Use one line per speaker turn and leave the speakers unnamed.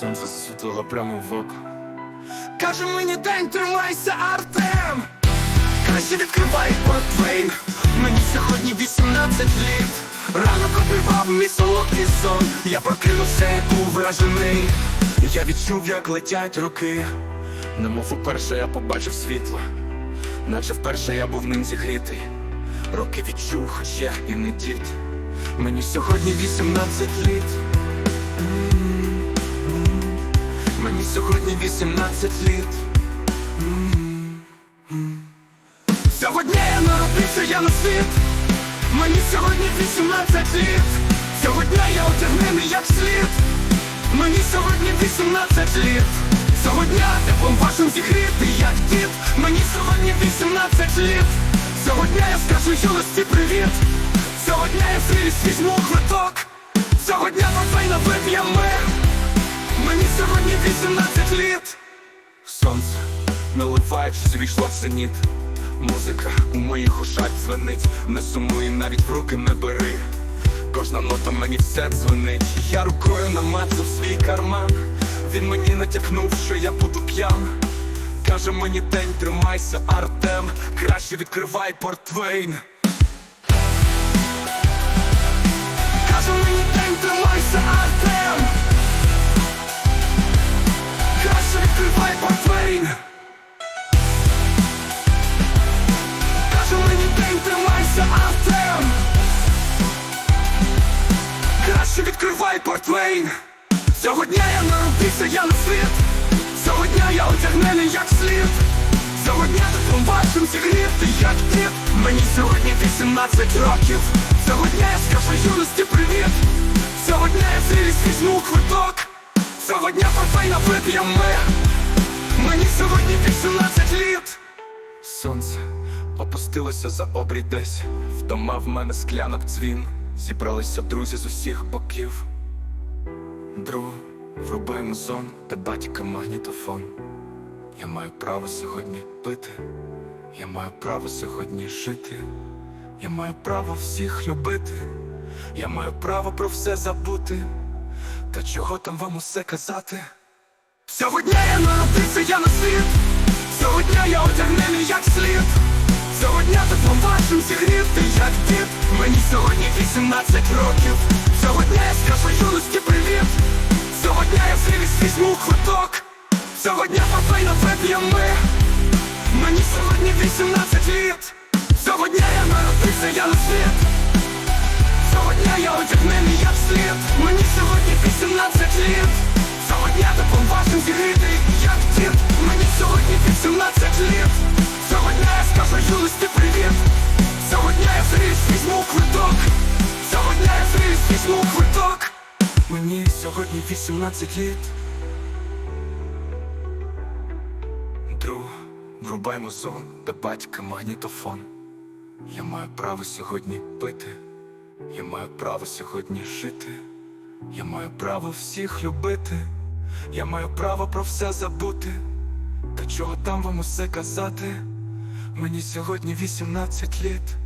Сонце засвітило прямо в око. Каже мені день, тримайся, Артем! Краще відкривай портвейн Мені сьогодні 18 літ. Ранок обривав мій солодкий сон. Я прокинувся і був Я відчув, як летять роки Немов уперше я побачив світло. Наче вперше я був ним зігрітий. Роки відчув, хоч я і не дід. Мені сьогодні 18 літ Мені сьогодні 18 літ. Сьогодні я народився, я на світ. Мені сьогодні 18 літ. Сьогодні я одягнений як слід. Мені сьогодні 18 літ. Сьогодні теплом вашим зігріти, як дід Мені сьогодні 18 літ. Сьогодні я скажу юності привіт. Сьогодні я зріс візьму квиток Сьогодні трофейна вип'ємо Мені сьогодні 18 літ. Сонце наливаючись війшло в синіт Музика у моїх ушах дзвенить Не сумуй, навіть в руки не бери. Кожна нота мені все дзвонить. Я рукою намацав свій карман. Він мені натякнув, що я буду п'ян. Каже мені день, тримайся, Артем. Краще відкривай портвейн Відкривай портвейн! Сьогодні я народився, я на світ. Сьогодні я одягнений як слід. Сьогодні тут вашим зігріти, як дід Мені сьогодні 18 років. Сьогодні я скажу юності привіт. Сьогодні я зріс візьму квиток. Сьогодні трофейна вип'ємо Мені сьогодні 18 літ. Сонце опустилося за обрій десь. Вдома в мене склянок дзвін. Зібралися друзі з усіх боків Друг, врубай музон та батька магнітофон. Я маю право сьогодні пити. Я маю право сьогодні жити. Я маю право всіх любити. Я маю право про все забути. Та чого там вам усе казати? Сьогодні я народився, я на світ. Сьогодні я одягнений як слід. Сьогодні теплом вашим зігріти, як дід. Мені сьогодні 18 років візьму квиток. Сьогодні папейна вип'ємо Мені сьогодні 18 літ. Сьогодні я народився, я на світ. Сьогодні я одягнений як слід Мені сьогодні 18 літ. Сьогодні теплом вашим зігріти, як дід. Мені сьогодні 18 літ. Сьогодні я скажу юності привіт. Сьогодні я зріс візьму квиток. Сьогодні я зріс візьму квиток. Мені сьогодні 18 літ врубай музон до батька магнітофон. Я маю право сьогодні пити. Я маю право сьогодні жити. Я маю право всіх любити. Я маю право про все забути. Та чого там вам усе казати? Мені сьогодні 18 літ